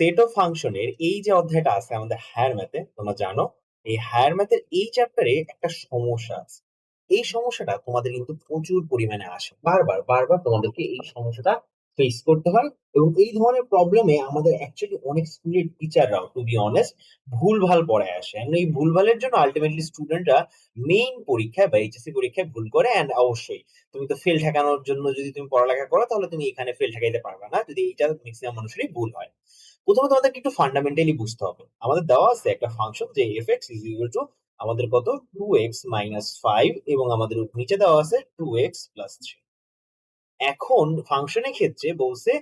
Set of ফাংশনের এই যে অধ্যায়টা আছে আমাদের হায়ার ম্যাথে তোমরা জানো, এই হায়ার ম্যাথের এই চ্যাপ্টারে একটা সমস্যা আছে। এই সমস্যাটা তোমাদের কিন্তু প্রচুর পরিমাণে আসে। বারবার বারবার তোমাদেরকে এই সমস্যাটা ফেস করতে হয় এবং এই ধরনের প্রবলেমে আমাদের অ্যাকচুয়ালি অনেক স্কুলের টিচাররাও টু বি অনেস্ট ভুলভাল পড়ায় আসে। and এই ভুলভালের জন্য আলটিমেটলি স্টুডেন্টরা মেইন পরীক্ষায় বা এইচএসসি পরীক্ষায় ভুল করে অ্যান্ড অবশ্যই তুমি তো ফেল ঠেকানোর জন্য যদি তুমি পড়ালেখা করো, তাহলে তুমি এখানে ফেল ঠেকাইতে পারবে না। যদি এটা ম্যাক্সিমাম মানুষেরই ভুল হয়। প্রথমে তোমাদেরকে একটু ফান্ডামেন্টালি বুঝতে হবে। আমাদের দেওয়া আছে একটা ফাংশন যে f x is equal to আমাদের কত? টু এক্স মাইনাস ফাইভ এবং আমাদের নিচে দেওয়া আছে টু এক্স প্লাস থ্রি এখন ফাংশনের ক্ষেত্রে বলছে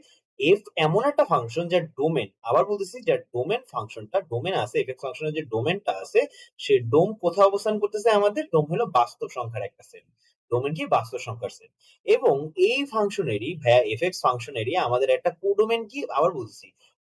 এফ এমন একটা ফাংশন যার ডোমেন আবার বলতেছি যার ডোমেন ফাংশনটা ডোমেন আছে এফ এক্স ফাংশনের যে ডোমেনটা আছে, সে ডোম কোথায় অবস্থান করতেছে আমাদের? ডোম হলো বাস্তব সংখ্যার একটা সেট ডোমেন কি? বাস্তব সংখ্যার সেট এবং এই ফাংশনেরই ভ্যা এফ এক্স ফাংশনেরই আমাদের একটা কোডোমেন কি? আবার বলছি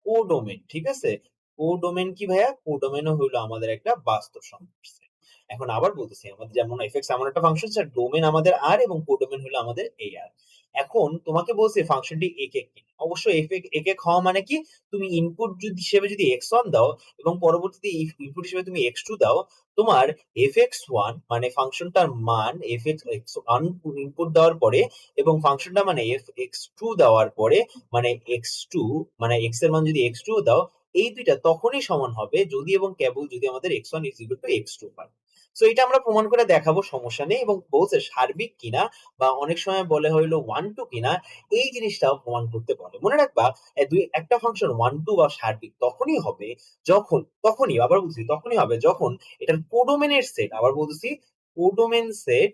কোডোমেন ঠিক আছে? কোডোমেন কি ভাইয়া? কোডোমেনও হলো আমাদের একটা বাস্তব সংখ্যা এখন আবার বলতেছি, আমাদের যেমন এফএক্স এমন একটা ফাংশন স্যার ডোমেন আমাদের আর এবং কোডোমেন হলো আমাদের এ আর এখন তোমাকে বলছে ফাংশনটি একক কিনা অবশ্যই এফেক একক হওয়া মানে কি? তুমি ইনপুট হিসেবে যদি এক্স ওয়ান দাও এবং পরবর্তীতে ইনপুট হিসেবে তুমি এক্স টু দাও, তোমার এফ এক্স ওয়ান মানে ফাংশনটার মান f x x one input দেওয়ার পরে এবং ফাংশনটা মানে এফ এক্স টু দেওয়ার পরে মানে এক্স টু মানে এক্সের মান যদি এক্স টু দাও, এই দুইটা তখনই সমান হবে যদি এবং কেবল যদি আমাদের x one is equal to x two হয়। সো এটা আমরা প্রমাণ করে দেখাবো, সমস্যা নেই। এবং বলছে সার্বিক কিনা বা অনেক সময় বলে হইল ওয়ান টু কিনা, এই জিনিসটাও প্রমাণ করতে পারে মনে রাখবা দুই, একটা ফাংশন ওয়ান টু বা সার্বিক তখনই হবে যখন, তখনই, আবার বলছি, তখনই হবে যখন এটার কোডোমেনের সেট আবার বলতেছি কোডোমেন সেট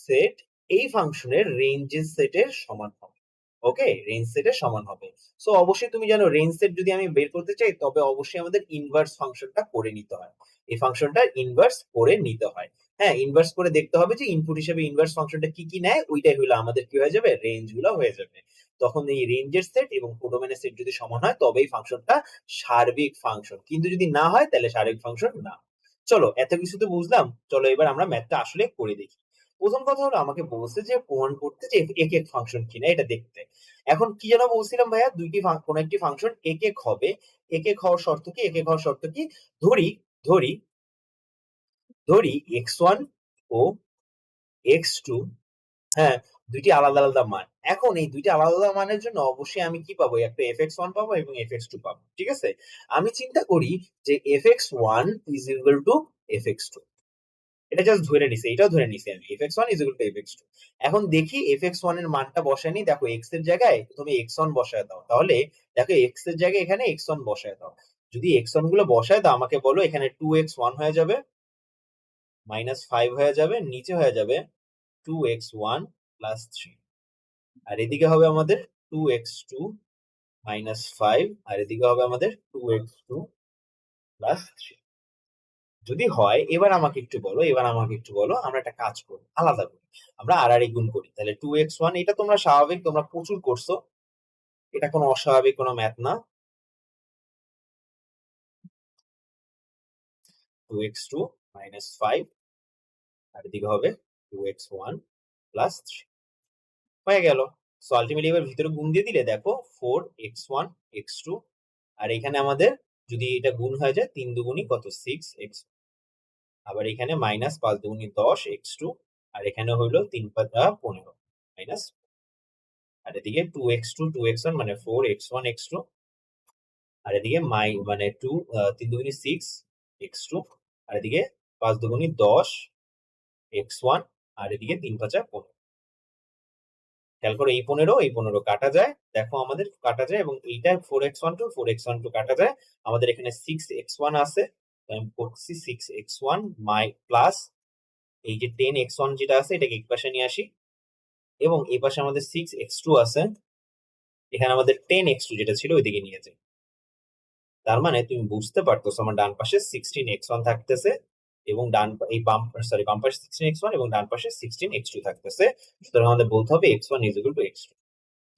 সেট এই ফাংশনের রেঞ্জের সেটের সমান হবে। ওকে রেঞ্জ সেটের সমান হবে। সো অবশ্যই তুমি জানো রেঞ্জ সেট যদি আমি বের করতে চাই, তবে অবশ্যই আমাদের ইনভার্স ফাংশনটা করে নিতে হয়। এই ফাংশনটা ইনভার্স করে নিতে হয়। হ্যাঁ ইনভার্স করে দেখতে হবে যে ইনপুট হিসেবে ইনভার্স ফাংশনটা কি কি নেয়, ওইটাই হলো আমাদের কি হয়ে যাবে? রেঞ্জগুলো হয়ে যাবে। তখন এই রেঞ্জের সেট এবং কোডোমেনের সেট যদি সমান হয়, তবেই ফাংশনটা সার্বিক ফাংশন কিন্তু যদি না হয়, তাহলে সার্বিক ফাংশন না। চলো, এত কিছু তো বুঝলাম। চলো, এবার আমরা ম্যাথটা আসলে করে দেখি। প্রথম কথা হলো আমাকে বলছে যে প্রমাণ করতে যে এক এক ফাংশন কিনা এটা দেখতে। এখন কি যেন বলছিলাম ভাইয়া দুইটি কোন একটি ফাংশন এক এক হবে এক এক হওয়ার শর্ত কি এক এক হওয়ার শর্ত কি? ধরি ধরি ধরি এক্স ওয়ান ও এক্স টু হ্যাঁ দুইটি আলাদা আলাদা মান। এখন এই দুইটি আলাদা আলাদা মানের জন্য অবশ্যই আমি কি পাবো? একটা এফ এক্স ওয়ান পাবো এবং এফ এক্স টু পাবো, ঠিক আছে? আমি চিন্তা করি যে f x one is equal to f x two এটা জাস্ট ধরে নিছি, এটাও ধরে নিছি আমি। F x one is two f x two এখন দেখি এফ এক্স ওয়ানের মানটা বসায়নি, দেখো এক্সের জায়গায় তুমি এক্স ওয়ান বসায় দাও। তাহলে দেখো এক্সের জায়গায় এখানে এক্স ওয়ান বসায় দাও। যদি এক্স ওয়ানগুলো বসায় দাও, আমাকে বলো এখানে টু এক্স ওয়ান হয়ে যাবে মাইনাস ফাইভ হয়ে যাবে, নিচে হয়ে যাবে two x one plus three আর এদিকে হবে আমাদের two x two minus five আর এদিকে হবে আমাদের two x two plus three যদি হয়, এবার আমাকে একটু বলো, এবার আমাকে একটু বলো, আমরা একটা কাজ করি, আলাদা করি। আমরা আর আর গুণ করি। তাহলে টু এক্স ওয়ান এটা তোমরা স্বাভাবিক, তোমরা প্রচুর করছ। এটা কোনো অস্বাভাবিক, কোনো ম্যাথ না। Two x two minus five আর এদিকে হবে two x one plus three হয়ে গেল। সো আলটিমেটলি এবার ভিতরে গুণ দিয়ে দিলে, দেখো four x one x two আর এখানে আমাদের যদি এটা গুণ হয়ে যায়, তিন দুগুণই কত? সিক্স এক্স আবার এখানে মাইনাস পাঁচ দুগুণি দশ এক্স টু আর এখানে হইল তিন পনেরো মাইনাস আর এদিকে two x two two x one মানে four x one x two আর এদিকে মাই মানে টু তিন দুগুণি সিক্স এক্স টু আর এদিকে পাঁচ দুগুণি দশ এক্স ওয়ান আর এদিকে তিন পাঁচা পনেরো। খেয়াল করো এই পনেরো এই পনেরো কাটা যায়, দেখো আমাদের কাটা যায় এবং এইটা four x one two four x one two কাটা যায়। আমাদের এখানে সিক্স এক্স ওয়ান আছে আমি করছি সিক্স এক্স ওয়ান মাই প্লাস এই যে টেন এক্স ওয়ান যেটা আছে, এটাকে এক পাশে নিয়ে আসি। এবং এই পাশে আমাদের সিক্স এক্স টু আছে, এখানে আমাদের টেন এক্স টু যেটা ছিল ওইদিকে নিয়ে যাই। তার মানে তুমি বুঝতে পারতেছো আমার ডান পাশে সিক্সটিন এক্স ওয়ান থাকতেছে এবং ডান এই বাম সরি বাম পাশে সিক্সটিন এক্স ওয়ান এবং ডান পাশে সিক্সটিন এক্স টু থাকতেছে। সুতরাং আমাদের বলতে হবে x one is equal to x two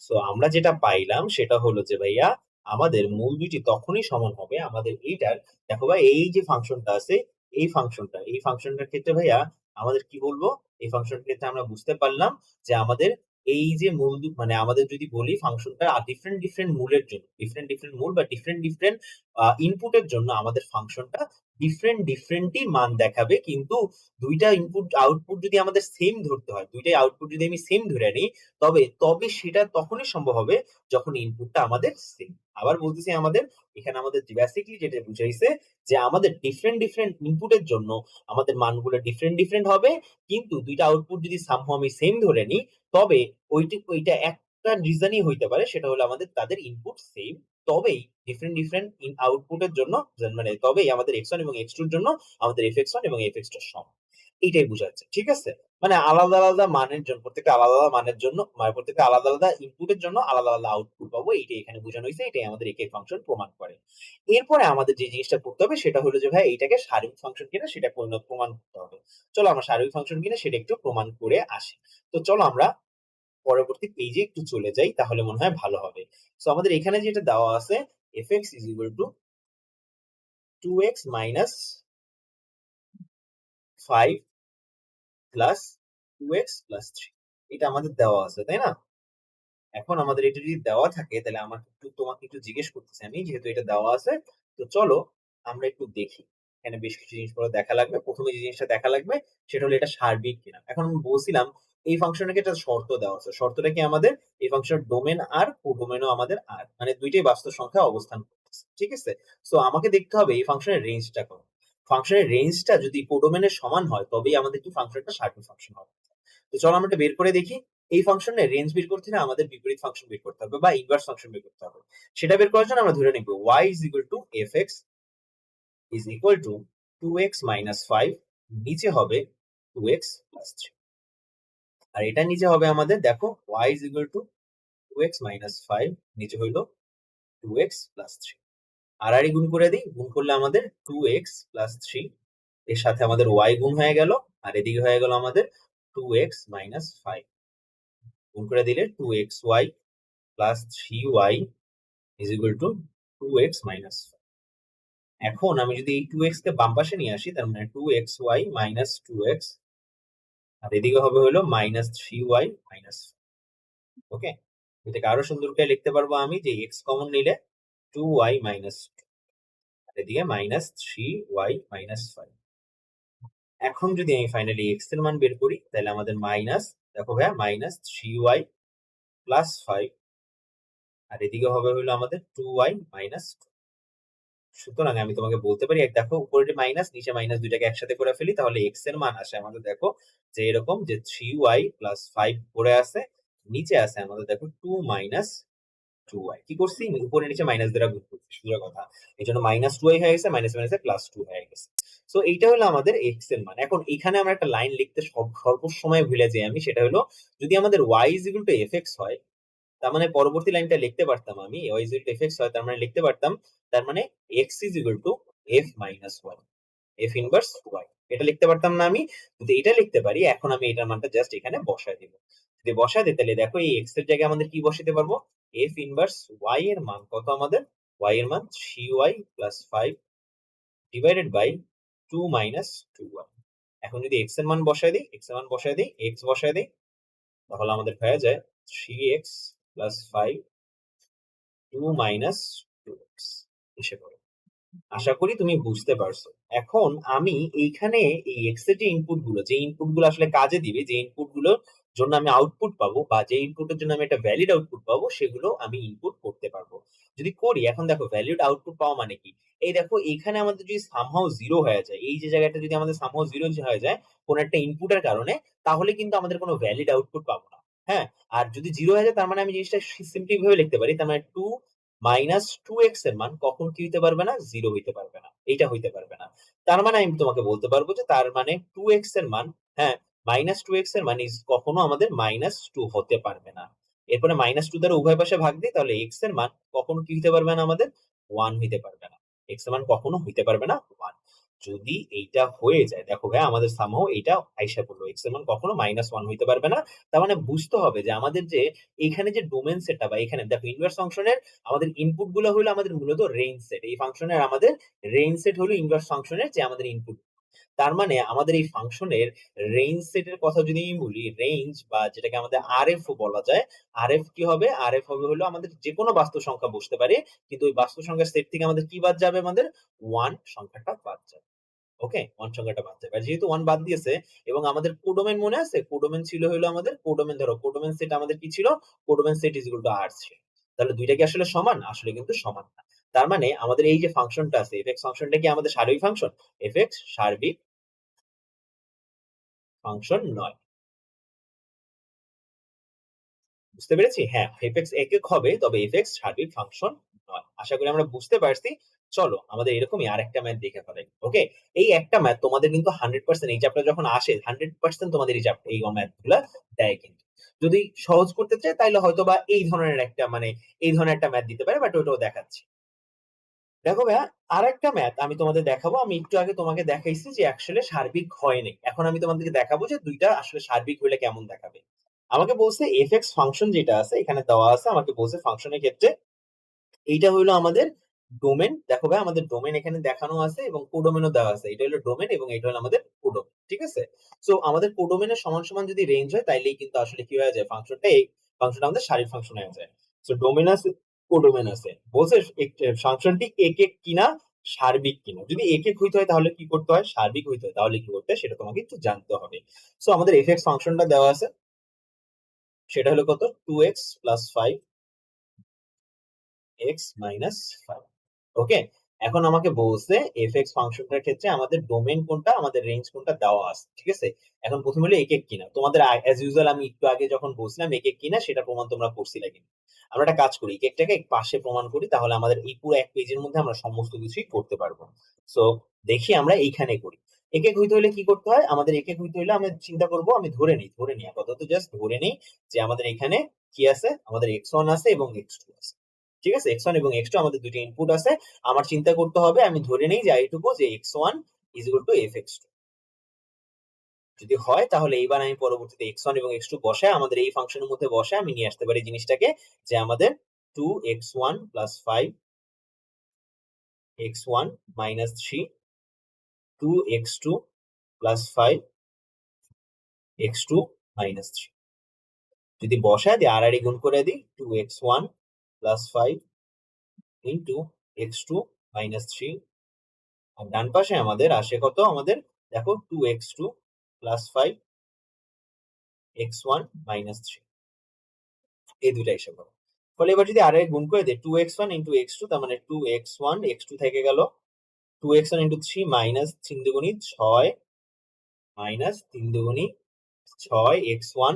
so আমরা যেটা পাইলাম সেটা হলো যে ভাইয়া আমাদের মূল দুইটি তখনই সমান হবে আমাদের এইটার। দেখো ভাই এই যে ফাংশনটা আছে এই ফাংশনটা এই ফাংশনটার ক্ষেত্রে ভাইয়া আমাদের কি বলব? এই ফাংশনটার ক্ষেত্রে আমরা বুঝতে পারলাম যে আমাদের এই যে মূল মানে আমাদের যদি বলি ফাংশনটা ডিফারেন্ট, ডিফারেন্ট মূলের জন্য, ডিফারেন্ট, ডিফারেন্ট মূল বা ডিফারেন্ট, ডিফারেন্ট আ ইনপুট এর জন্য আমাদের ফাংশনটা ডিফারেন্ট, ডিফারেন্টই মান দেখাবে। কিন্তু দুইটা ইনপুট আউটপুট যদি আমাদের সেম ধরতে হয়, দুইটাই আউটপুট যদি আমি সেম ধরে নিই, তবে তবে সেটা তখনই সম্ভব হবে যখন ইনপুটটা আমাদের সেম। আবার বলতেছি আমাদের, এখানে আমাদের যে বেসিক্যালি যেটা বুঝাইছে যে আমাদের ডিফারেন্ট, ডিফারেন্ট ইনপুটের জন্য আমাদের মানগুলো ডিফারেন্ট, ডিফারেন্ট হবে। কিন্তু দুইটা আউটপুট যদি somehow আমি সেম ধরে নিই, তবে ওইটি ওইটা একটা রিজনই হইতে পারে সেটা হলো আমাদের তাদের ইনপুট সেম। তবেই ডিফারেন্ট, ডিফারেন্ট ইন আউটপুটের জন্য মানে তবেই আমাদের x1 এবং x2 এর জন্য আমাদের fx1 এবং এফ এক্স fx2 সমান। এইটাই বুঝাচ্ছে। ঠিক আছে? মানে আলাদা, আলাদা মানের জন্য প্রত্যেকটা আলাদা, আলাদা মানের জন্য মানে প্রত্যেকটা আলাদা, আলাদা ইনপুটের জন্য আলাদা, আলাদা আউটপুট পাবো। এইটাই এখানে বোঝানো হইছে। এটাই আমাদের একে ফাংশন প্রমাণ করে। এরপরে আমাদের যে জিনিসটা করতে হবে সেটা হলো যে ভাই এইটাকে সার্বিক ফাংশন কিনা সেটা প্রমাণ করতে হবে। চলো আমরা সার্বিক ফাংশন কিনা সেটা একটু প্রমাণ করে আসি। তো চলো আমরা পরবর্তী পেজে একটু চলে যাই তাহলে মনে হয় ভালো হবে। সো আমাদের এখানে যেটা দেওয়া আছে fx is equal to 2x minus 5 plus 2x plus 3 এটা আমাদের দেওয়া আছে, তাই না? এখন আমাদের এটা যদি দেওয়া থাকে তাহলে আমাকে একটু তোমাকে একটু জিজ্ঞেস করতেছি আমি যেহেতু এটা দেওয়া আছে, তো চলো আমরা একটু দেখি। এখানে বেশ কিছু জিনিসপত্র দেখা লাগবে। প্রথমে যে জিনিসটা দেখা লাগবে সেটা হলো এটা সার্বিক কিনা। এখন আমি বলছিলাম এই ফাংশনটাকে একটা শর্ত দেওয়া আছে। শর্তটা কি আমাদের এই ফাংশনের ডোমেন R, কোডোমেইনও আমাদের আর মানে দুইটাই বাস্তব সংখ্যায় অবস্থান করতেছে। ঠিক আছে? সো আমাকে দেখতে হবে এই ফাংশনের রেঞ্জটা কত। ফাংশনের রেঞ্জটা যদি কোডোমেইনের সমান হয় তবেই আমাদের কি ফাংশনটা সার্বিক ফাংশন হবে। তো চলো আমরা বের করে দেখি। এই ফাংশনের রেঞ্জ বের করতে হলে আমাদের বিপরীত ফাংশন বের করতে হবে বা ইনভার্স ফাংশন বের করতে হবে। সেটা বের করার জন্য আমরা ধরে নিব y is equal to fx is equal to 2x minus 5 নিচে হবে 2x plus 3 আর এটা নিচে হবে আমাদের, দেখো, y is equal to 2x minus 5 নিচে হইল 2x plus 3 আড়াআড়ি গুণ করে দিই, গুণ করলে আমাদের 2x plus 3 এর সাথে আমাদের y গুণ হয়ে গেল, আর এদিকে হয়ে গেল আমাদের 2x minus 5 গুণ করে দিলে 2xy plus 3y is equal to 2x minus 5 এখন আমি যদি এই 2x কে বাম পাশে নিয়ে আসি, তার মানে 2xy minus 2x আর এদিকে হবে হলো minus 3y মাইনাস ওকে এটাকে আরও সুন্দর করে লিখতে পারব আমি যে এক্স কমন নিলে 2y minus 2 আর এদিকে minus 3y minus 5 এখন যদি আমি ফাইনালি এক্সের মান বের করি, তাহলে আমাদের মাইনাস দেখো ভাইয়া মাইনাস 3y প্লাস ফাইভ আর এদিকে হবে হলো আমাদের টু ওয়াই মাইনাস 2 সুতরাং আমি তোমাকে বলতে পারি, এক দেখো উপরে মাইনাস নিচে মাইনাস দুইটাকে একসাথে করে ফেলি, তাহলে x এর মান আসে। আমাদের দেখো যে এরকম যে 3y প্লাস 5 পড়ে আছে নিচে আছে আমাদের দেখো 2 মাইনাস টু 2y কি করছি? উপরে নিচে মাইনাস দ্বারা গুণ করছি সোজা কথা। এই জন্য মাইনাস টু 2y হয়ে গেছে মাইনাস মাইনাসে প্লাস 2 হয়ে গেছে। সো এইটা হলো আমাদের x এর মান। এখন এখানে আমরা একটা লাইন লিখতে সব সর্বসময় ভুলে যাই আমি, সেটা হলো যদি আমাদের y is equal to fx হয় তার মানে পরবর্তী লাইনটা লিখতে পারতাম আমি is equal to fx হয়, তার মানে লিখতে পারতাম, তার মানে x is equal to f minus 1 f inverse y এটা লিখতে পারতাম না আমি। যদি এটা লিখতে পারি, এখন আমি এটার মানটা জাস্ট এখানে বসায় দিব। যদি বসায় দিই, তাহলে দেখো এই এক্সের জায়গায় আমাদের কি বসাতে পারব? এফ ইনভার্স ওয়াই এর মান কত আমাদের? ওয়াই এর মান 3y 5 divided by two minus two y এখন যদি এক্সের মান বসায় দিই এক্সের মান বসায় দিই এক্স বসায় দিই, তাহলে আমাদের হয়ে যায় 3x প্লাস 5 2 মাইনাস 2x এসে পড়ে। আশা করি তুমি বুঝতে পারছ। এখন আমি এইখানে এই x এর যে ইনপুটগুলো, যে ইনপুটগুলো আসলে কাজে দিবে, যে ইনপুটগুলোর জন্য আমি আউটপুট পাবো বা যে ইনপুটের জন্য আমি একটা ভ্যালিড আউটপুট পাবো, সেগুলো আমি ইনপুট করতে পারব। যদি করি, এখন দেখো ভ্যালিড আউটপুট পাওয়া মানে কি? এই দেখো এখানে আমাদের যদি সামহাও জিরো হয়ে যায়, এই যে জায়গাটা যদি আমাদের সামহাও জিরো হয়ে যায়, কোন একটা ইনপুটের কারণে, তাহলে কিন্তু আমাদের কোনো ভ্যালিড আউটপুট পাবো না। হ্যাঁ আর যদি জিরো হয়ে যায়, তার মানে আমি জিনিসটা সিম্পলি ভাবে লিখতে পারি, তার মানে টু মাইনাস টু এক্সের মান কখন কি হইতে পারবে না? জিরো হইতে পারবে না, এইটা হইতে পারবে না। তার মানে আমি তোমাকে বলতে পারব যে তার মানে টু এক্সের মান হ্যাঁ মাইনাস টু এক্সের মান ইজ কখনো আমাদের মাইনাস টু হতে পারবে না। এরপরে মাইনাস টু দ্বারা উভয় পাশে ভাগ দিই, তাহলে এক্সের মান কখনো কি হইতে পারবে না আমাদের? ওয়ান হইতে পারবে না। এক্সের মান কখনো হইতে পারবে না ওয়ান যদি এইটা হয়ে যায়, দেখো ভাই আমাদের সামহাও এটা আইসা পড়ল এক্স মান কখনো মাইনাস ওয়ান হইতে পারবে না। তার মানে বুঝতে হবে যে আমাদের যে এখানে যে ডোমেন সেটটা বা এখানে দেখো ইনভার্স ফাংশনের আমাদের ইনপুটগুলো হলো আমাদের মূলত রেঞ্জ সেট এই ফাংশনের আমাদের রেঞ্জ সেট হলো ইনভার্স ফাংশনের যে আমাদের ইনপুট তার মানে আমাদের এই ফাংশনের রেঞ্জ সেটের কথা যদি আমি বলি রেঞ্জ বা যেটাকে আমাদের আরএফ ও বলা যায় আরএফ কি হবে? আরএফ হবে হলো আমাদের যে কোনো বাস্তব সংখ্যা বসতে পারে, কিন্তু ওই বাস্তব সংখ্যার সেট থেকে আমাদের কি বাদ যাবে? আমাদের ওয়ান সংখ্যাটা বাদ যাবে। ওকে? ওয়ান সংখ্যাটা বাদ যাবে যেহেতু ওয়ান বাদ দিয়েছে এবং আমাদের কোডোমেন মনে আছে? কোডোমেন ছিল হলো আমাদের কোডোমেন ধরো কোডোমেন সেট আমাদের কি ছিল? Codomain set is equal to আর তাহলে দুইটা কি আসলে সমান? আসলে কিন্তু সমান না। তার মানে আমাদের এই যে ফাংশনটা আছে এফএক্স ফাংশনটা কি আমাদের সার্বিক ফাংশন? এফএক্স সার্বিক ফাংশন নয়। বুঝতে পেরেছি? হ্যাঁ এফ এফএক্স একক হবে, তবে এফএক্স সার্বিক ফাংশন নয় আশা করি আমরা বুঝতে পারছি। চলো, আমাদের এরকমই আর একটা ম্যাথ দেখে ফেলাই। ওকে? এই একটা ম্যাথ তোমাদের কিন্তু হান্ড্রেড পার্সেন্ট এই চ্যাপ্টার যখন আসে হান্ড্রেড পার্সেন্ট তোমাদের এই চ্যাপ্টার এই ম্যাথগুলা দেয় কিন্তু। যদি সহজ করতে চাই তাহলে হয়তো বা এই ধরনের একটা মানে এই ধরনের একটা ম্যাথ দিতে পারে বাট ওটাও দেখাচ্ছি। দেখো ভাইয়া আর একটা ম্যাথ আমি তোমাদের দেখাবো। আমি একটু আগে তোমাকে দেখাইছি যে আসলে সার্বিক হয় নাই। এখন আমি তোমাদেরকে দেখাবো যে দুইটা আসলে সার্বিক হইলে কেমন দেখাবে। আমাকে বলছে এফ এক্স ফাংশন যেটা আছে, এখানে দেওয়া আছে, আমাকে বলছে ফাংশনের ক্ষেত্রে এইটা হইল আমাদের ডোমেন দেখো ভাই, আমাদের ডোমেন এখানে দেখানো আছে এবং কোডোমেনও দেওয়া আছে। এটা হলো ডোমেন এবং এটা হলো আমাদের কোডোমেন ঠিক আছে? সো আমাদের কোডোমেনের সমান সমান যদি রেঞ্জ হয়, তাইলেই কিন্তু আসলে কি হয়ে যায়? ফাংশনটা এই ফাংশনটা আমাদের সারির ফাংশন হয়ে যায়। সো ডোমেন আছে কোডোমেন আছে। বলছে ফাংশনটি এক এক কিনা, সার্বিক কিনা। যদি এক এক হইতে হয়, তাহলে কি করতে হয়? সার্বিক হইতে হয়। তাহলে কি করতে হয়? সেটা তোমাকে একটু জানতে হবে। সো আমাদের এফ ফাংশনটা দেওয়া আছে। সেটা হলো কত? Two x plus five x minus five okay এখন আমাকে বলছে এফ এক্স ফাংশনটার ক্ষেত্রে আমাদের ডোমেন কোনটা, আমাদের রেঞ্জ কোনটা দেওয়া আছে, ঠিক আছে? এখন প্রথমে হলো এক এক কিনা। তোমাদের অ্যাজ ইউজুয়াল আমি একটু আগে যখন বলছিলাম এক এক কিনা, সেটা প্রমাণ তোমরা করছিলে কিনা। আমরা একটা কাজ করি, এক একটাকে পাশে প্রমাণ করি, তাহলে আমাদের এই পুরো এক পেজের মধ্যে আমরা সমস্ত কিছুই করতে পারব। সো দেখি আমরা এইখানে করি। এক এক হইতে হলে কি করতে হয়? আমাদের এক এক হইতে হলে আমি চিন্তা করব, আমি ধরে নিই ধরে নিই। আপাতত জাস্ট ধরে নিই যে আমাদের এখানে কি আছে? আমাদের এক্স ওয়ান আছে এবং এক্স টু আছে। ঠিক আছে? এক্স ওয়ান এবং এক্স টু আমাদের দুটো ইনপুট আছে। আমার চিন্তা করতে হবে, আমি ধরে নেই যে এইটুকু যে x one is equal to f x two যদি হয়, তাহলে এইবার আমি পরবর্তীতে এক্স ওয়ান এবং এক্স টু বসে আমাদের এই ফাংশনের মধ্যে বসে আমি নিয়ে আসতে পারি জিনিসটাকে যে আমাদের two x one plus five x one minus three two x two plus five x two minus three যদি বসায় দিই আর আর গুণ করে দিই two x one plus five into x two minus three আর ডান পাশে আমাদের আসে কত? আমাদের দেখো two x two plus five x one minus three এই দুইটা এসে পাবো ফলে এবার যদি আর গুণ করে দিই two x one into x two তার মানে two x one x two থেকে গেল। Two x one into three minus দুগুণি ছয় মাইনাস তিন দুগুণি ছয় এক্স ওয়ান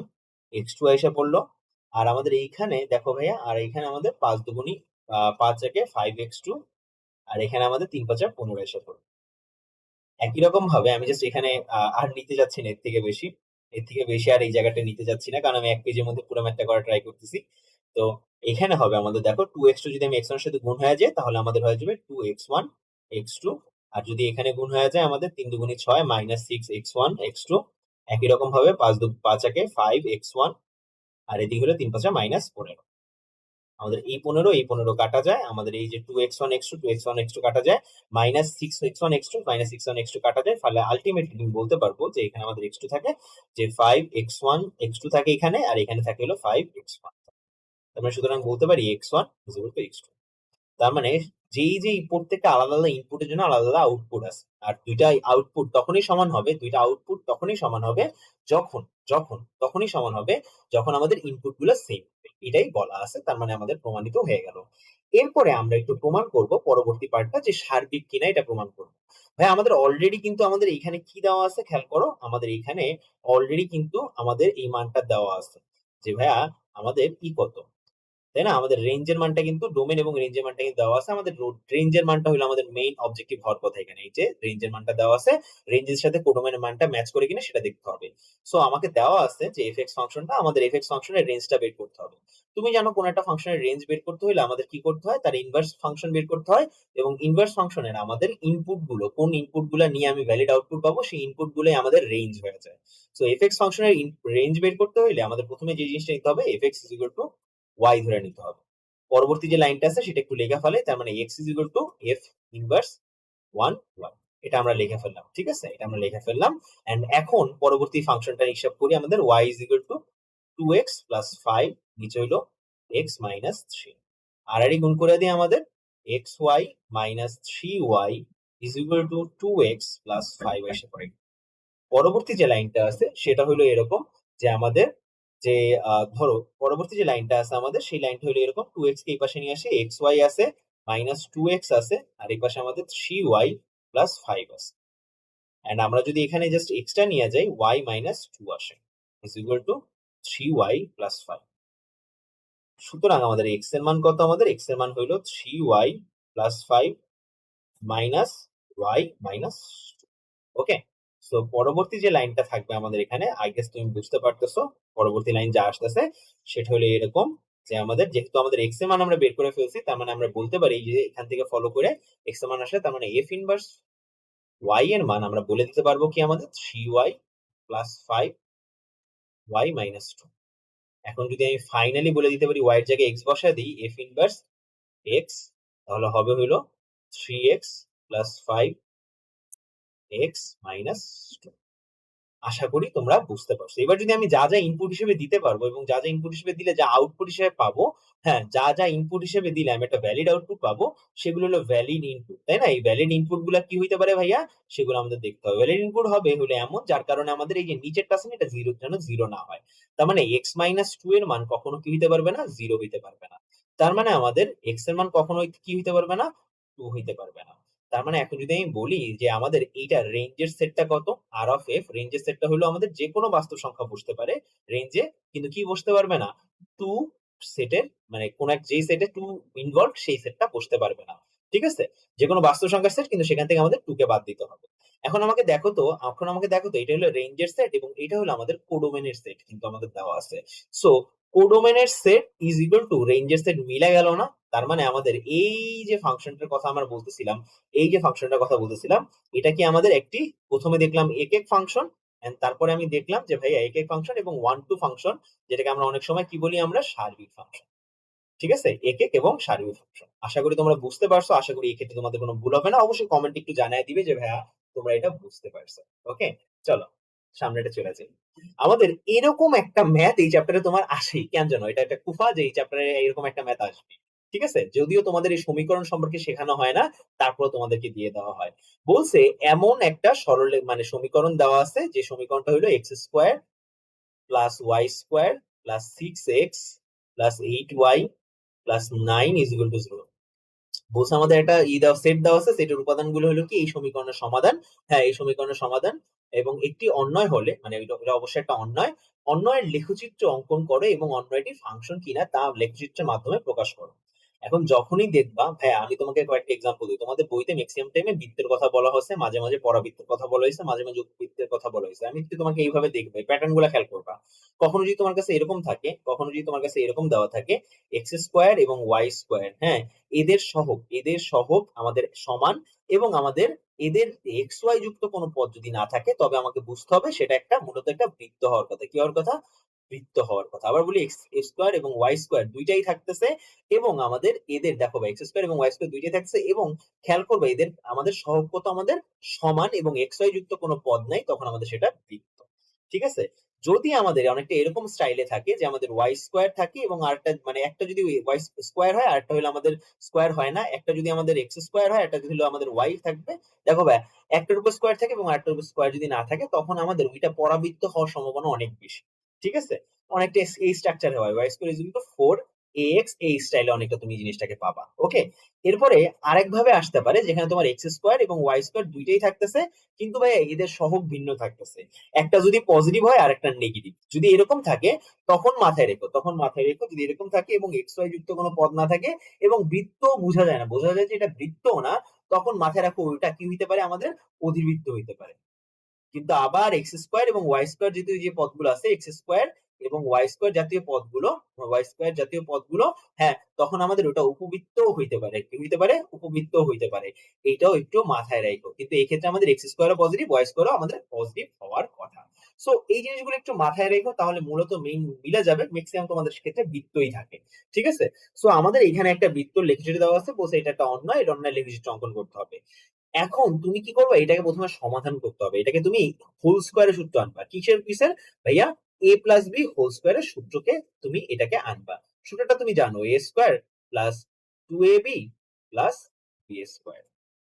এক্স টু এসে পড়ল। আর আমাদের এইখানে, দেখো ভাইয়া, আর এইখানে আমাদের পাঁচ দুগুণি পাঁচ একে ফাইভ এক্স টু আর এখানে আমাদের তিন পাঁচা পনেরো এসে পড়ল একই রকম ভাবে আমি জাস্ট এখানে আর নিতে যাচ্ছি না এর থেকে বেশি। এর থেকে বেশি আর এই জায়গাটা নিতে যাচ্ছি না, কারণ আমি এক পেজের মধ্যে পুরো ম্যাথটা করা ট্রাই করতেছি। তো এখানে হবে আমাদের, দেখো টু এক্স টু যদি আমি এক্স ওয়ান সাথে গুণ হয়ে যায় তাহলে আমাদের হয়ে যাবে two x one x two আর যদি এখানে গুণ হয়ে যায় আমাদের তিন দুগুণি ছয় minus six x one x two একই রকম ভাবে পাঁচ দু, পাঁচ একে ফাইভ এক্স ওয়ান আর এদিকে হলো তিন পাঁচা মাইনাস পনেরো। আমাদের এই পনেরো এই পনেরো কাটা যায়, আমাদের এই যে two x one x two two x one x two কাটা যায় minus six x one x two minus six one x two কাটা যায়, ফলে আলটিমেটলি বলতে পারব যে এখানে আমাদের এক্স টু থাকে, যে five x one x two থাকে এখানে, আর এখানে থাকে হলো ফাইভ এক্স ওয়ান তার মানে সুতরাং বলতে পারি x one is equal to x two তার মানে যেই যে প্রত্যেকটা আলাদা আলাদা ইনপুটের জন্য আলাদা আলাদা আউটপুট আছে। আর দুইটা আউটপুট তখনই সমান হবে, দুইটা আউটপুট তখনই সমান হবে, যখন যখন, তখনই সমান হবে, যখন আমাদের ইনপুটগুলো সেম এটাই বলা আছে, তার মানে আমাদের প্রমাণিত হয়ে গেল। এরপরে আমরা একটু প্রমাণ করব পরবর্তী পার্টটা যে সার্বিক কিনা এটা প্রমাণ করব। ভাই, আমাদের অলরেডি কিন্তু আমাদের এখানে কি দেওয়া আছে খেয়াল করো? আমাদের এখানে অলরেডি কিন্তু আমাদের এই মানটা দেওয়া আছে। যে ভাইয়া, আমাদের ই কত? তাই না? আমাদের রেঞ্জের মানটা কিন্তু ডোমেন এবং রেঞ্জের মানটা কিন্তু দেওয়া আছে। আমাদের রেঞ্জের মানটা হলো আমাদের মেইন অবজেক্টিভ হওয়ার কথা এখানে। এই যে রেঞ্জের মানটা দেওয়া আছে রেঞ্জের সাথে কোডোমেনের মানটা ম্যাচ করে কিনা সেটা দেখতে হবে। সো আমাকে দেওয়া আছে যে এফ এক্স ফাংশনটা, আমাদের এফ এক্স ফাংশনের রেঞ্জটা বের করতে হবে। তুমি জানো কোন একটা ফাংশনের রেঞ্জ বের করতে হলে আমাদের কি করতে হয়? তার ইনভার্স ফাংশন বের করতে হয় এবং ইনভার্স ফাংশনের আমাদের ইনপুটগুলো কোন ইনপুটগুলো নিয়ে আমি ভ্যালিড আউটপুট পাবো, সেই ইনপুট গুলোই আমাদের রেঞ্জ হয়ে যায়। সো এফ এক্স ফাংশনের রেঞ্জ বের করতে হলে আমাদের প্রথমে যে জিনিসটা নিতে হবে f x is equal to y ধরে নিতে হবে। পরবর্তী যে লাইনটা আছে, সেটা একটু লেখা ফেলে, তার মানে x is equal to f inverse one one এটা আমরা লেখা ফেললাম, ঠিক আছে? এটা আমরা লেখা ফেললাম। এন্ড এখন পরবর্তী ফাংশনটা হিসাব করি, আমাদের y is equal to two x plus five নিচে হইল এক্স মাইনাস থ্রি আর আরই গুণ করে দিই আমাদের x y minus three y is equal to two x plus five এসে পড়ে। পরবর্তী যে লাইনটা আছে, সেটা হলো এরকম যে আমাদের যে ধরো পরবর্তী যে লাইনটা আছে আমাদের, সেই লাইনটা হলো এরকম টু এক্স কে এই পাশে নিয়ে আসে এক্স ওয়াই আছে মাইনাস টু এক্স আছে, আর এই পাশে আমাদের থ্রি ওয়াই প্লাস ফাইভ আছে। অ্যান্ড আমরা যদি এখানে জাস্ট এক্সটা নিয়ে যাই ওয়াই মাইনাস টু আসে is equal to three y plus five সুতরাং আমাদের এক্সের মান কত আমাদের? এক্সের মান হইল three y plus five minus y minus okay so পরবর্তী যে লাইনটা থাকবে আমাদের এখানে আই গেস তুমি বুঝতে পারতেছো, পরবর্তী লাইন যা আসতেছে, সেটা হলো এরকম যে আমাদের, যেহেতু আমাদের এক্সের মান আমরা বের করে ফেলছি, তার মানে আমরা বলতে পারি যে এখান থেকে ফলো করে এক্সের মান আসে তার মানে এফ ইনভার্স ওয়াই এর মান আমরা বলে দিতে পারব কি আমাদের? Three y plus five y minus two এখন যদি আমি ফাইনালি বলে দিতে পারি ওয়াই এর জায়গায় এক্স বসা দিই এফ ইনভার্স এক্স তাহলে হবে হলো three x plus five x minus two আশা করি তোমরা বুঝতে পারছ। এবার যদি আমি যা যা ইনপুট হিসেবে দিতে পারব এবং যা যা ইনপুট হিসেবে দিলে যা আউটপুট হিসেবে পাবো হ্যাঁ যা যা ইনপুট হিসেবে দিলে আমি একটা ভ্যালিড আউটপুট পাবো, সেগুলো হলো ভ্যালিড ইনপুট তাই না? এই ভ্যালিড ইনপুটগুলা কি হইতে পারে ভাইয়া? সেগুলো আমাদের দেখতে হবে। ভ্যালিড ইনপুট হবে হলে এমন, যার কারণে আমাদের এই যে নিচেরটা আছে এটা জিরো যেন জিরো না হয়। তার মানে এক্স মাইনাস টু এর মান কখনো কি হইতে পারবে না? জিরো হইতে পারবে না। তার মানে আমাদের এক্সের মান কখনো কি হইতে পারবে না? টু হইতে পারবে না। তার মানে এখন যদি আমি বলি যে আমাদের এইটা রেঞ্জের সেটটা কত? আর অফ এফ রেঞ্জের সেটটা হলো আমাদের যে কোনো বাস্তব সংখ্যা বসতে পারে রেঞ্জে কিন্তু কি বসতে পারবে না? টু সেটের মানে কোন এক যেই সেটে টু ইনভলভ সেই সেটটা বসতে পারবে না। ঠিক আছে? যে কোনো বাস্তব সংখ্যার সেট কিন্তু সেখান থেকে আমাদের টু কে বাদ দিতে হবে। এখন আমাকে দেখো তো, এখন আমাকে দেখো তো, এটা হলো রেঞ্জের সেট এবং এটা হলো আমাদের কোডোমেনের সেট কিন্তু আমাদের দেওয়া আছে। সো কোডোমেনের সেট ইজ ইকুয়াল টু রেঞ্জের সেট মিলা গেল না, তার মানে আমাদের এই যে ফাংশনটার কথা আমরা বলতেছিলাম, এই যে ফাংশনটার কথা বলতেছিলাম, এটা কি আমাদের একটি, প্রথমে দেখলাম এক এক ফাংশন এন্ড তারপরে আমি দেখলাম যে ভাইয়া এক এক ফাংশন এবং ওয়ান টু ফাংশন, যেটাকে আমরা অনেক সময় কি বলি আমরা? সার্বিক ফাংশন। ঠিক আছে? এক এক এবং সার্বিক ফাংশন। আশা করি তোমরা বুঝতে পারছ, আশা করি এই ক্ষেত্রে তোমাদের কোনো ভুল হবে না। অবশ্যই কমেন্ট একটু জানাই দিবে যে ভাইয়া তোমরা এটা বুঝতে পারছ। ওকে চলো, সামনেটা চলে যাই। আমাদের এরকম একটা ম্যাথ এই চ্যাপ্টারে তোমার আসেই, কেন জানো? এটা একটা কুফা যে এই চ্যাপ্টারে এরকম একটা ম্যাথ আসবে। ঠিক আছে? যদিও তোমাদের এই সমীকরণ সম্পর্কে শেখানো হয় না তারপর তোমাদেরকে দিয়ে দেওয়া হয়। বলছে, এমন একটা সরল মানে সমীকরণ দেওয়া আছে, যে সমীকরণটা হলো x square plus y square plus six x plus eight y plus nine is equal to zero বলছে আমাদের একটা ই দেওয়া, সেট দেওয়া আছে, সেটের উপাদানগুলো হলো কি? এই সমীকরণের সমাধান। হ্যাঁ এই সমীকরণের সমাধান। এবং একটি অন্যয় হলে মানে এটা অবশ্যই একটা অন্যয় অন্যয়ের লেখচিত্র অঙ্কন করো এবং অন্যয়টি ফাংশন কিনা তা লেখচিত্রের মাধ্যমে প্রকাশ করো। এখন যখনই দেখবা ভাই আমি তোমাকে কয়েকটা এক্সাম্পল দিই। তোমাদের বইতে ম্যাক্সিমাম টাইমে বৃত্তের কথা বলা হয়েছে, মাঝে মাঝে পরাবৃত্তের কথা বলা হয়েছে, মাঝে মাঝে উপবৃত্তের কথা বলা হয়েছে। আমি তোমাকে এইভাবে দেখবে প্যাটার্নগুলা খেয়াল করবা। কখনো যদি তোমার কাছে এরকম থাকে, কখনো যদি তোমার কাছে এরকম দেওয়া থাকে এক্স স্কোয়ার এবং ওয়াই স্কোয়ার হ্যাঁ এদের সহগ এদের সহগ আমাদের সমান এবং আমাদের এদের এক্স ওয়াই যুক্ত কোনো পদ যদি না থাকে, তবে আমাকে বুঝতে হবে সেটা একটা মূলত একটা বৃত্ত হওয়ার কথা। কি হওয়ার কথা? বৃত্ত হওয়ার কথা। আবার বলি এক্স স্কোয়ার এবং ওয়াই স্কোয়ার দুইটাই থাকতেছে এবং আমাদের এদের, দেখো এক্স স্কোয়ার এবং ওয়াই স্কোয়ার দুইটাই থাকছে এবং খেয়াল করবে এদের, আমাদের সহগ কত আমাদের সমান এবং এক্স ওয়াই যুক্ত কোনো পদ নাই, তখন আমাদের সেটা বৃত্ত। ঠিক আছে? যদি আমাদের অনেকটা এরকম স্টাইলে থাকে যে আমাদের ওয়াই স্কোয়ার থাকে এবং আরেকটা মানে একটা যদি ওয়াই স্কোয়ার হয়, আরেকটা হলো আমাদের স্কোয়ার হয় না, একটা যদি আমাদের এক্স স্কোয়ার হয়, একটা যদি হলো আমাদের ওয়াই থাকবে। দেখো ভাই, একটার উপর স্কোয়ার থাকে এবং আরেকটার উপর স্কোয়ার যদি না থাকে, তখন আমাদের ওইটা পরাবৃত্ত হওয়ার সম্ভাবনা অনেক বেশি, ঠিক আছে? অনেকটা এই স্ট্রাকচার হয় y square is equal to four x এই স্টাইলে অনেকটা তুমি জিনিসটাকে পাবা ওকে এরপরে আরেক ভাবে আসতে পারে, যেখানে তোমার এক্স স্কোয়ার এবং ওয়াই স্কোয়ার দুইটাই থাকতেছে, কিন্তু ভাই এদের সহগ ভিন্ন থাকতেছে। একটা যদি পজিটিভ হয় আর একটা নেগেটিভ যদি এরকম থাকে, তখন মাথায় রেখো, তখন মাথায় রেখো যদি এরকম থাকে এবং এক্স ওয়াই যুক্ত কোনো পদ না থাকে এবং বৃত্ত বোঝা যায় না, বোঝা যায় যে এটা বৃত্ত না, তখন মাথায় রাখো ওইটা কি হইতে পারে? আমাদের অধিবৃত্ত হইতে পারে। কিন্তু আবার এক্স স্কোয়ার এবং ওয়াই স্কোয়ার জাতীয় যে পদগুলো আছে এক্স স্কোয়ার এবং ওয়াই স্কোয়ার জাতীয় পদগুলো ওয়াই স্কোয়ার জাতীয় পদগুলো হ্যাঁ তখন আমাদের ওটা উপবৃত্ত হইতে পারে। কি হইতে পারে? উপবৃত্ত হইতে পারে। এটাও একটু মাথায় রাখো কিন্তু এই ক্ষেত্রে আমাদের এক্স স্কোয়ার পজিটিভ ওয়াই স্কোয়ারও আমাদের পজিটিভ হওয়ার কথা। সো এই জিনিসগুলো একটু মাথায় রেখো, তাহলে মূলত মেইন মিলে যাবে। ম্যাক্সিমাম তোমাদের ক্ষেত্রে বৃত্তই থাকে। ঠিক আছে? সো আমাদের এখানে একটা বৃত্ত লেখচিত্র দেওয়া আছে, বলছে এটা একটা অন্যায়, এটা অন্যায় লেখচিত্র অঙ্কন করতে হবে। এখন তুমি কি করবে? এটাকে প্রথমে সমাধান করতে হবে। এটাকে তুমি হোল স্কোয়ারের সূত্র আনবা। কিসের কিসের ভাইয়া এ প্লাস বি হোল স্কোয়ারের সূত্রকে তুমি এটাকে আনবা। সূত্রটা তুমি জানো a square plus two a b plus b square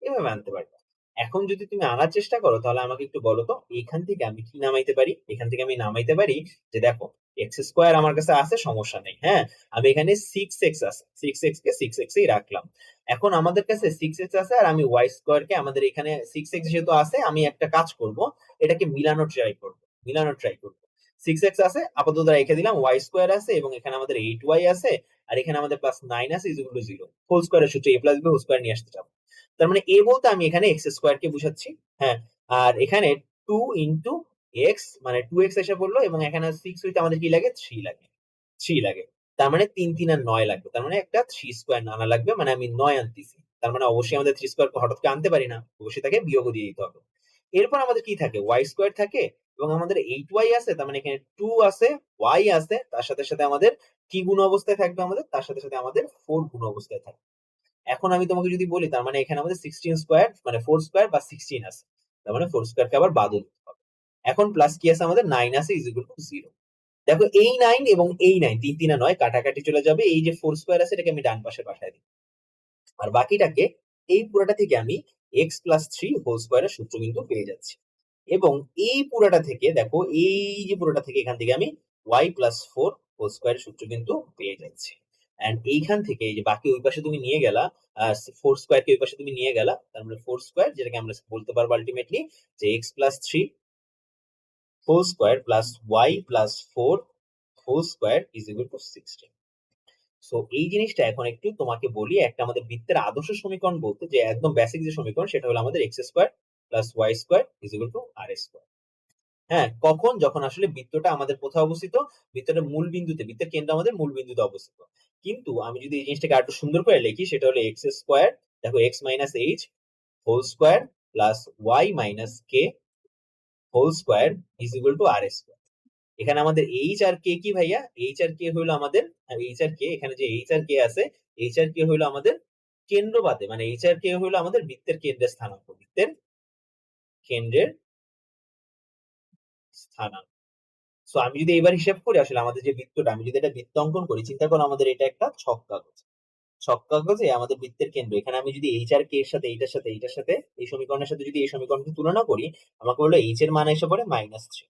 এভাবে আনতে পারবে। এখন যদি তুমি আনার চেষ্টা করো, তাহলে আমাকে একটু বলো তো, এখান থেকে আমি কি নামাইতে পারি? এখান থেকে আমি নামাইতে পারি যে দেখো এক্স স্কোয়ার আমার কাছে আছে, সমস্যা নেই হ্যাঁ? আমি এখানে সিক্স এক্স আছে সিক্স এক্স কে সিক্স এক্স রাখলাম। এখন আমাদের কাছে সিক্স এক্স আছে আর আমি ওয়াই স্কোয়ার কে আমাদের এখানে সিক্স এক্স যেহেতু আছে, আমি একটা কাজ করব, এটাকে মিলানো ট্রাই করব মিলানো ট্রাই করব। সিক্স এক্স আছে, আপাতত রেখে দিলাম ওয়াই স্কোয়ার আছে এবং এখানে আমাদের এইট ওয়াই আছে, আর এখানে আমাদের প্লাস নাইন আছে ইজিগুলো জিরো হোল স্কোয়ারের সূত্র a plus b whole square নিয়ে আসতে তার মানে এ বলতে আমি এখানে এক্স স্কোয়ার কে বুঝাচ্ছি হ্যাঁ আর এখানে টু ইন্টু এক্স মানে টু এক্স এসে পড়ল এবং এখানে সিক্স আমাদের কি লাগে? থ্রি লাগে থ্রি লাগে, তার মানে তিন তিন আর নয় লাগবে, তার মানে একটা থ্রি স্কোয়ার আনা লাগবে মানে আমি নয় আনতেছি, তার মানে অবশ্যই আমাদের থ্রি স্কোয়ার হঠাৎ করে আনতে পারি না, অবশ্যই তাকে বিয়োগ দিয়ে দিতে হবে। এরপর আমাদের কি থাকে? ওয়াই স্কোয়ার থাকে এবং আমাদের এইট ওয়াই আছে, তার মানে এখানে টু আছে ওয়াই আছে, তার সাথে সাথে আমাদের কি গুণ অবস্থায় থাকবে আমাদের? তার সাথে সাথে আমাদের ফোর গুণ অবস্থায় থাকবে। এখন আমি তোমাকে যদি বলি, তার মানে এখানে আমাদের সিক্সটিন স্কোয়ার মানে ফোর স্কোয়ার বা সিক্সটিন আছে, তার মানে ফোর স্কোয়ারকে আবার বাদও দিতে হবে। এখন প্লাস কি আছে? আমাদের নাইন আছে ইজ ইকুয়াল টু জিরো দেখো, এই নাইন এবং এই নাইন তিন তিনা নয়, কাটাকাটি চলে যাবে, এই যে ফোর স্কোয়ার আছে, এটাকে আমি ডান পাশে পাঠাই দিই। আর বাকিটাকে, এই পুরোটা থেকে আমি এক্স প্লাস থ্রি হোল স্কোয়ারের সূত্র কিন্তু পেয়ে যাচ্ছি। এবং এই পুরোটা থেকে দেখো, এই যে পুরোটা থেকে এখান থেকে আমি y plus four whole square সূত্র কিন্তু পেয়ে যাচ্ছি। অ্যান্ড এইখান থেকে এই যে বাকি ওই পাশে তুমি নিয়ে গেলা ফোর স্কোয়ারকে ওই পাশে তুমি নিয়ে গেলা, তার মানে ফোর স্কোয়ার যেটাকে আমরা বলতে পারব আলটিমেটলি যে x plus three whole square plus y plus four whole square is equal to sixteen so এই জিনিসটা এখন একটু তোমাকে বলি, একটা আমাদের বৃত্তের আদর্শ সমীকরণ বলতে যে একদম বেসিক যে সমীকরণ সেটা হলো আমাদের x square plus y square is equal to r square হ্যাঁ কখন? যখন আসলে বৃত্তটা আমাদের কোথায় অবস্থিত? বৃত্তটা মূল বিন্দুতে, বৃত্তের কেন্দ্র আমাদের মূল বিন্দুতে অবস্থিত। কিন্তু আমি যদি এই জিনিসটাকে আরেকটু সুন্দর করে লিখি, সেটা হলো এক্স স্কোয়ার দেখো x minus h whole square plus y minus k whole square is equal to r square এখানে আমাদের এইচ আর কে কি ভাইয়া? এইচ আর কে হলো আমাদের এইচ আর কে এখানে যে এইচ আর কে আছে এইচ আর কে হলো আমাদের কেন্দ্রবাদে মানে এইচ আর কে হলো আমাদের বৃত্তের কেন্দ্রের স্থানাঙ্ক, বৃত্তের কেন্দ্রের স্থানাঙ্ক। সো আমি যদি এবার হিসাব করি, আসলে আমাদের যে বৃত্তটা, আমি যদি এটা বৃত্ত অঙ্কন করি, চিন্তা করো আমাদের এটা একটা ছক কাগজ। ছক কাগজে আমাদের বৃত্তের কেন্দ্র। এখানে আমি যদি এইচ আর কে এর সাথে, এইটার সাথে এইটার সাথে, এই সমীকরণের সাথে যদি এই সমীকরণকে তুলনা করি, আমাকে বলল এইচ এর মান এসে পড়ে মাইনাস থ্রি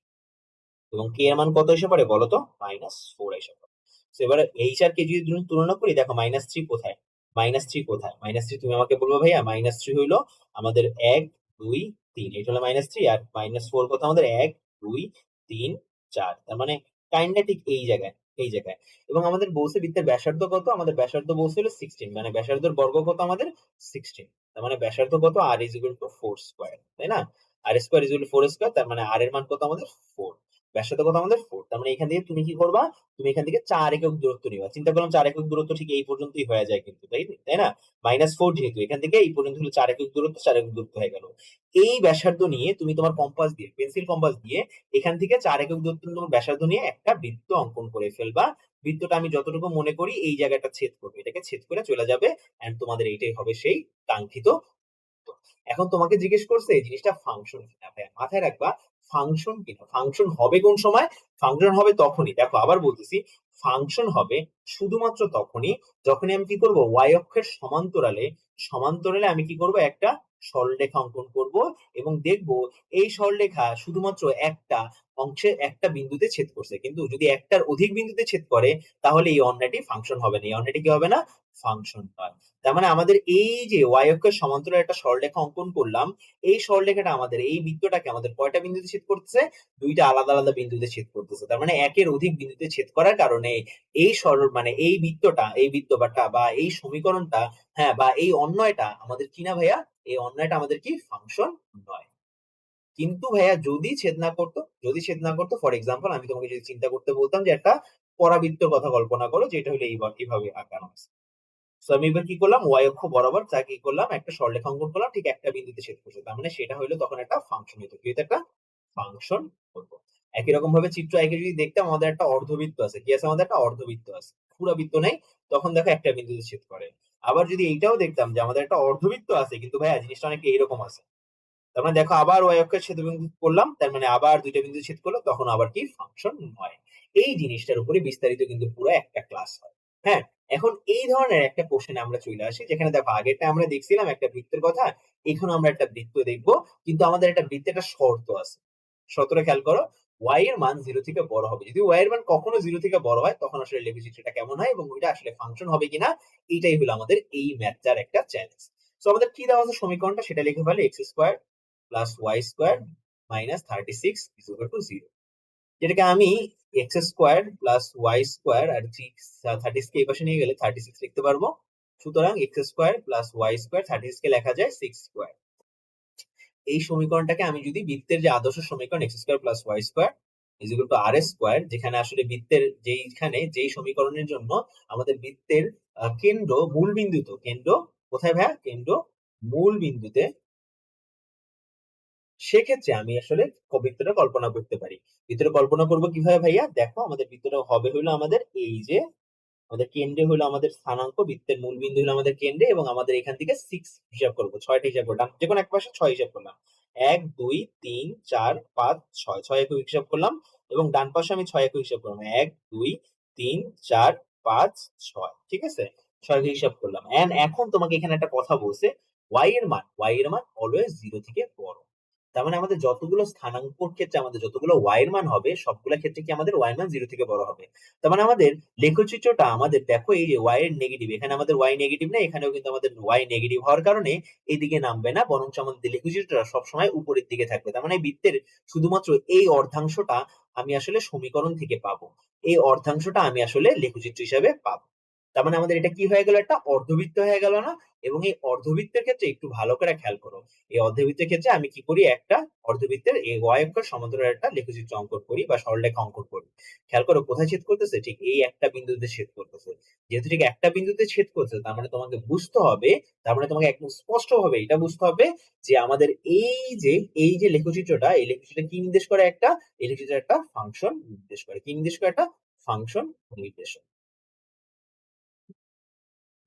এবং কে এর মান কত এসে পড়ে বলো তো? মাইনাস ফোর এসে পড়ে। তো এবার এইচ আর কে যদি তুলনা করি, দেখো মাইনাস থ্রি কোথায়? মাইনাস থ্রি কোথায়? মাইনাস থ্রি তুমি আমাকে বলব, ভাইয়া মাইনাস থ্রি হইল আমাদের এক, দুই তিন, এটা হলো মাইনাস থ্রি আর মাইনাস ফোর কত আমাদের? এক, দুই, তিন, চার। তার মানে কাইন্ডটা ঠিক এই জায়গায় এই জায়গায়। এবং আমাদের বসে বৃত্তের ব্যাসার্ধ কত? আমাদের ব্যাসার্ধ বসে হলো সিক্সটিন মানে ব্যাসার্ধর বর্গ কত আমাদের? সিক্সটিন তার মানে ব্যাসার্ধ কত? R is equal to four square তাই না? R square is equal four square তার মানে আর এর মান কত আমাদের? ফোর ব্যাসার্ধ কত আমাদের ফোর তার মানে এখান থেকে তুমি কি করবা? তুমি এখান থেকে চার একক দূরত্ব নিবা। চিন্তা করলাম চার একক দূরত্ব ঠিক এই পর্যন্তই হয়ে যায় কিন্তু, তাই তাই না? মাইনাস ফোর যেহেতু, এখান থেকে এই পর্যন্ত হলো চার একক দূরত্ব, চার একক দূরত্ব হয়ে গেল। এই ব্যাসার্ধ নিয়ে তুমি তোমার কম্পাস দিয়ে পেন্সিল কম্পাস দিয়ে এখান থেকে চার একক দূরত্ব তোমার ব্যাসার্ধ নিয়ে একটা বৃত্ত অঙ্কন করে ফেলবা। বৃত্তটা আমি যতটুকু মনে করি এই জায়গাটা ছেদ করবে। এটাকে ছেদ করে চলে যাবে এন্ড তোমাদের এইটাই হবে সেই কাঙ্ক্ষিত এখন তোমাকে জিজ্ঞেস করছে এই জিনিসটা ফাংশন কিনা? ভাইয়া, মাথায় রাখবা ফাংশন কিনা? ফাংশন হবে কোন সময়? ফাংশন হবে তখনই। দেখো, আবার বলতেছি ফাংশন হবে শুধুমাত্র তখনই যখনই আমি কি করব? ওয়াই অক্ষের সমান্তরালে সমান্তরালে আমি কি করব? একটা সরলরেখা অঙ্কন করব এবং দেখব এই সরলরেখা শুধুমাত্র একটা অংশে একটা বিন্দুতে ছেদ করছে। কিন্তু যদি একটার অধিক বিন্দুতে ছেদ করে, তাহলে এই অন্যটি ফাংশন হবে না। এই অন্যটি কি হবে না? ফাংশন নয় তার মানে আমাদের এই যে ওয়াই অক্ষের সমান্তরালে একটা সরলরেখা অঙ্কন করলাম, এই সরলরেখাটা আমাদের, এই বৃত্তটাকে আমাদের কয়টা বিন্দুতে ছেদ করতেছে? দুইটা আলাদা আলাদা বিন্দুতে ছেদ করতেছে। তার মানে একের অধিক বিন্দুতে ছেদ করার কারণে এই সরল মানে এই বৃত্তটা এই বৃত্তটা বা এই সমীকরণটা হ্যাঁ বা এই অন্যয়টা আমাদের কি না ভাইয়া? এই অন্যয়টা আমাদের কি? ফাংশন নয়। কিন্তু ভাইয়া যদি ছেদ না করতো, যদি ছেদ না করতো ফর এক্সাম্পল আমি তোমাকে যদি চিন্তা করতে বলতাম যে একটা পরাবৃত্তর কথা কল্পনা করো, যেটা হলো এইভাবে আঁকানো আছে। সো আমি এবার কি করলাম? ওয়াই অক্ষ বরাবর যা কি করলাম? একটা সরলরেখা অঙ্কন করলাম, ঠিক একটা বিন্দুতে ছেদ করছে। তার মানে সেটা হলো তখন একটা ফাংশন হতো কি একটা ফাংশন হতো একই রকম ভাবে চিত্র একে যদি দেখতাম, আমাদের একটা অর্ধবৃত্ত আছে। কি আছে? আমাদের একটা অর্ধবৃত্ত আছে। পুরো বৃত্ত নেই। তখন দেখো একটা বিন্দুতে ছেদ করে। আবার যদি এইটাও দেখতাম যে আমাদের একটা অর্ধবৃত্ত আছে, কিন্তু ভাইয়া জিনিসটা অনেকটা এইরকম আছে। তার মানে দেখো আবার ওয়াই অক্ষের ছেদ বিন্দু করলাম, তার মানে আবার দুইটা বিন্দু ছেদ করল, তখন আবার কি? ফাংশন হয় এই জিনিসটার উপরে বিস্তারিত কিন্তু পুরো একটা ক্লাস হয়। হ্যাঁ এখন এই ধরনের একটা কোশ্চেনে আমরা চলে আসি, যেখানে দেখো আগেরটা আমরা দেখছিলাম একটা বৃত্তের কথা এখানে আমরা একটা বৃত্ত দেখব, কিন্তু আমাদের একটা বৃত্তে একটা শর্ত আছে। শর্তটা খেয়াল করো, y এর মান জিরো থেকে বড় হবে। যদি y এর মান কখনো জিরো থেকে বড় হয়, তখন আসলে লেখচিত্রটা কেমন হয় এবং ওইটা আসলে ফাংশন হবে কিনা, এইটাই হলো আমাদের এই ম্যাথটার একটা চ্যালেঞ্জ তো আমাদের কি দেওয়া আছে সমীকরণটা? সেটা লিখে ফেলে x square plus y square minus thirty six is to zero যেটাকে আমি x square plus y square আর থার্টি সিক্স এই পাশে নিয়ে গেলে থার্টি সিক্স লিখতে পারব। সুতরাং x square plus y square thirty সিক্সকে লেখা যায় সিক্স স্কোয়ার এই সমীকরণটাকে আমি যদি বৃত্তের যে আদর্শ সমীকরণ x square plus y square is to r square যেখানে আসলে বৃত্তের যেইখানে যেই সমীকরণের জন্য আমাদের বৃত্তের কেন্দ্র মূল বিন্দুতে কেন্দ্র কোথায় ভাইয়া? কেন্দ্র মূল বিন্দুতে সেক্ষেত্রে আমি আসলে বৃত্তটা কল্পনা করতে পারি। বৃত্তটা কল্পনা করব কীভাবে ভাইয়া? দেখো আমাদের বৃত্তটা হবে হলো আমাদের এই যে, আমাদের কেন্দ্রে হলো আমাদের স্থানাঙ্ক, বৃত্তের মূল বিন্দু হলো আমাদের কেন্দ্রে এবং আমাদের এখান থেকে সিক্স হিসাব করব, ছয়টা হিসাব করলাম যে কোনো এক পাশে ছয় হিসাব করলাম। এক, দুই, তিন, চার, পাঁচ, ছয় ছয় একক হিসাব করলাম এবং ডান পাশে আমি ছয় একক হিসাব করলাম। এক, দুই, তিন, চার, পাঁচ, ছয়, ঠিক আছে? ছয় হিসাব করলাম। এন্ড এখন তোমাকে এখানে একটা কথা বলছে ওয়াই এর মান ওয়াই এর মান অলওয়েজ জিরো থেকে বড়। তার মানে আমাদের যতগুলো স্থানাঙ্কর ক্ষেত্রে আমাদের যতগুলো ওয়াই এর মান হবে, সবগুলো ক্ষেত্রে কি আমাদের ওয়াই মান জিরো থেকে বড় হবে। তার মানে আমাদের লেখচিত্রটা আমাদের দেখো এই যে ওয়াই নেগেটিভ এখানে আমাদের ওয়াই নেগেটিভ না এখানেও কিন্তু আমাদের ওয়াই নেগেটিভ হওয়ার কারণে এইদিকে নামবে না বরং আমাদের লেখচিত্রটা সবসময় উপরের দিকে থাকবে। তার মানে বৃত্তের শুধুমাত্র এই অর্ধাংশটা আমি আসলে সমীকরণ থেকে পাবো। এই অর্ধাংশটা আমি আসলে লেখচিত্র হিসাবে পাবো। তার মানে আমাদের এটা কি হয়ে গেল? একটা অর্ধবৃত্ত হয়ে গেল না? এবং এই অর্ধবৃত্তের ক্ষেত্রে একটু ভালো করে খেয়াল করো। এই অর্ধবৃত্তের ক্ষেত্রে আমি কি করি? একটা অর্ধবৃত্তের এই ওয়াই অক্ষর সমান্তরাল একটা লেখচিত্র অঙ্কন করি বা সরলরেখা অঙ্কন করি। খেয়াল করো কোথায় ছেদ করতেছে? ঠিক এই একটা বিন্দুতে ছেদ করতেছে। যেহেতু ঠিক একটা বিন্দুতে ছেদ করতেছে, তার মানে তোমাকে বুঝতে হবে, তার মানে তোমাকে একদম স্পষ্ট ভাবে এটা বুঝতে হবে যে আমাদের এই যে এই যে লেখচিত্রটা, এই লেখচিত্রটা কি নির্দেশ করে একটা? এই লেখচিত্র একটা ফাংশন নির্দেশ করে। কি নির্দেশ করে? একটা ফাংশন নির্দেশ।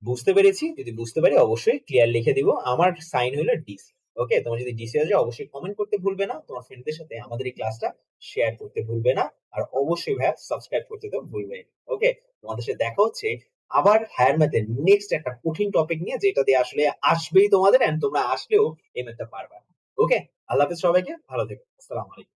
বুঝতে পেরেছি। যদি বুঝতে পারি অবশ্যই ক্লিয়ার লিখে দিব। আমার সাইন হলো ডিসি ওকে তোমার যদি ডিসি যায়, অবশ্যই কমেন্ট করতে ভুলবে না। তোমার ফ্রেন্ডদের সাথে আমাদের এই ক্লাসটা শেয়ার করতে ভুলবে না। আর অবশ্যই ভাইয়া সাবস্ক্রাইব করতে তো ভুলবে ওকে তোমাদের সাথে দেখা হচ্ছে আবার হায়ার ম্যাথের নেক্সট একটা কঠিন টপিক নিয়ে, যেটা দিয়ে আসলে আসবেই তোমাদের এন্ড তোমরা আসলেও এই ম্যাথটা পারবা ওকে আল্লাহ হাফেজ সবাইকে। ভালো থেকো। আসসালামু আলাইকুম।